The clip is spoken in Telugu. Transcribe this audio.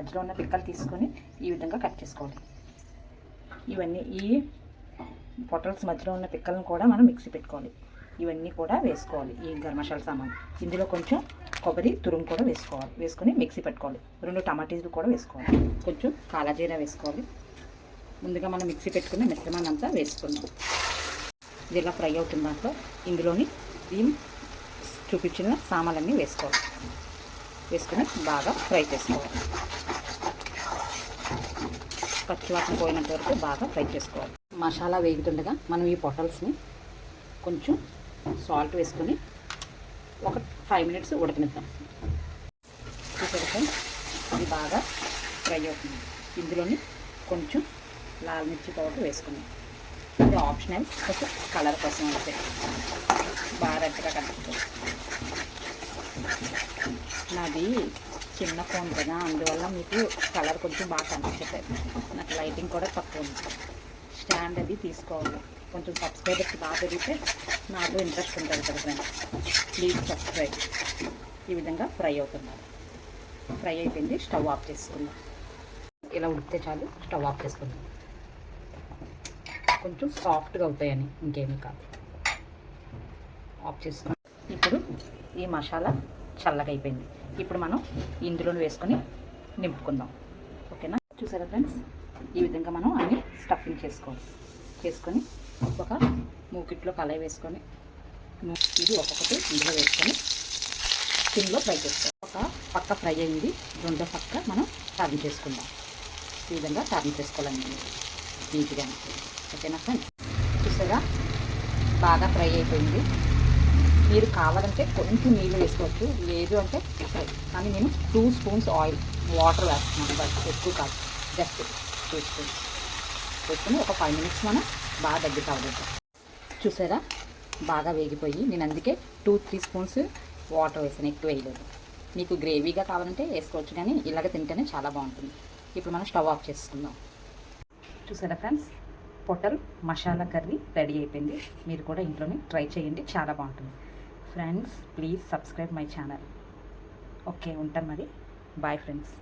మధ్యలో ఉన్న పిక్కలు తీసుకొని ఈ విధంగా కట్ చేసుకోవాలి. ఇవన్నీ ఈ పొటల్స్ మధ్యలో ఉన్న పిక్కలను కూడా మనం మిక్సీ పెట్టుకోవాలి. ఇవన్నీ కూడా వేసుకోవాలి. ఈ గరం మసాలా సామాన్. ఇందులో కొంచెం కొబ్బరి తురుము కూడా వేసుకోవాలి. వేసుకొని మిక్సీ పెట్టుకోవాలి. రెండు టమాటీలు కూడా వేసుకోవాలి. కొంచెం కాలాజీరా వేసుకోవాలి. ముందుగా మనం మిక్సీ పెట్టుకున్న మిశ్రమాన్ని అంతా వేసుకుందాం. ఇది ఇలా ఫ్రై అవుతున్న దాంట్లో? ఇందులోని ఈ చూపించిన సామాన్లన్నీ వేసుకోవాలి. వేసుకుని బాగా ఫ్రై చేసుకోవాలి. పచ్చివాసన పోయినంత వరకు బాగా ఫ్రై చేసుకోవాలి. మసాలా వేగుతుండగా మనం ఈ పొటల్స్ని కొంచెం సాల్ట్ వేసుకొని ఒక ఫైవ్ మినిట్స్ ఉడకనిద్దాం. చూసారు ఫ్రెండ్స్ ఇది బాగా ఫ్రై అవుతుంది. ఇందులోని కొంచెం లాల్ మిర్చి పౌడర్ వేసుకున్నాం ఇది ఆప్షనల్ కొంచెం కలర్ కోసం అయితే బాగా రెడ్గా కనిపిస్తుంది. నాది చిన్న ఫోన్ కదా అందువల్ల మీకు కలర్ కొంచెం బాగా కనిపించట్లేదు. నాకు లైటింగ్ కూడా తక్కువ ఉంది. స్టాండ్ అది తీసుకోవాలి. కొంచెం సబ్స్క్రైబర్స్ బాగా పెరిగితే నాకు ఇంట్రెస్ట్ ఉంటుంది కదా ఫ్రెండ్స్ ప్లీజ్ సబ్స్క్రైబ్ ఈ విధంగా ఫ్రై అవుతున్నారు. ఫ్రై అయిపోయింది స్టవ్ ఆఫ్ చేసుకుందాం ఇలా ఉడికితే చాలు స్టవ్ ఆఫ్ చేసుకుందాం కొంచెం సాఫ్ట్గా అవుతాయని ఇంకేమీ కాదు. ఆఫ్ చేసుకుందాం ఇప్పుడు ఈ మసాలా చల్లగా అయిపోయింది. ఇప్పుడు మనం ఇందులో వేసుకొని నింపుకుందాం. ఓకేనా? చూసారా ఫ్రెండ్స్? ఈ విధంగా మనం అన్ని స్టఫింగ్ చేసుకోవాలి. చేసుకొని ఒక మూకిట్లో కళాయి వేసుకొని ఇది ఒక్కొక్కటి ఇందులో వేసుకొని స్కిన్లో ఫ్రై చేసుకోవాలి. ఒక పక్క ఫ్రై అయింది. రెండో పక్క మనం టర్న్ చేసుకుందాం. ఈ విధంగా టర్న్ చేసుకోవాలండి. నీట్గా. ఓకేనా ఫ్రెండ్స్? చూసారా? బాగా ఫ్రై అయిపోయింది. మీరు కావాలంటే కొంచెం నీళ్ళు వేసుకోవచ్చు. లేదు అంటే కానీ నేను టూ స్పూన్స్ ఆయిల్ వాటర్ వేస్తున్నాను బట్ ఎక్కువ కాదు జస్ట్ టూ స్పూన్స్ వేసుకుని ఒక ఫైవ్ మినిట్స్ మనం బాగా దగ్గర కావద్దు చూసారా? బాగా వేగిపోయి నేను అందుకే టూ త్రీ స్పూన్స్ వాటర్ వేసాను ఎక్కువ వేయలేదు. మీకు గ్రేవీగా కావాలంటే వేసుకోవచ్చు కానీ ఇలాగ తింటేనే చాలా బాగుంటుంది. ఇప్పుడు మనం స్టవ్ ఆఫ్ చేసుకుందాం. చూసారా ఫ్రెండ్స్ పొటల్ మసాలా కర్రీ రెడీ అయిపోయింది. మీరు కూడా ఇంట్లోనే ట్రై చేయండి చాలా బాగుంటుంది. Friends please subscribe my channel. Okay ఉంటాను మరి. Bye friends.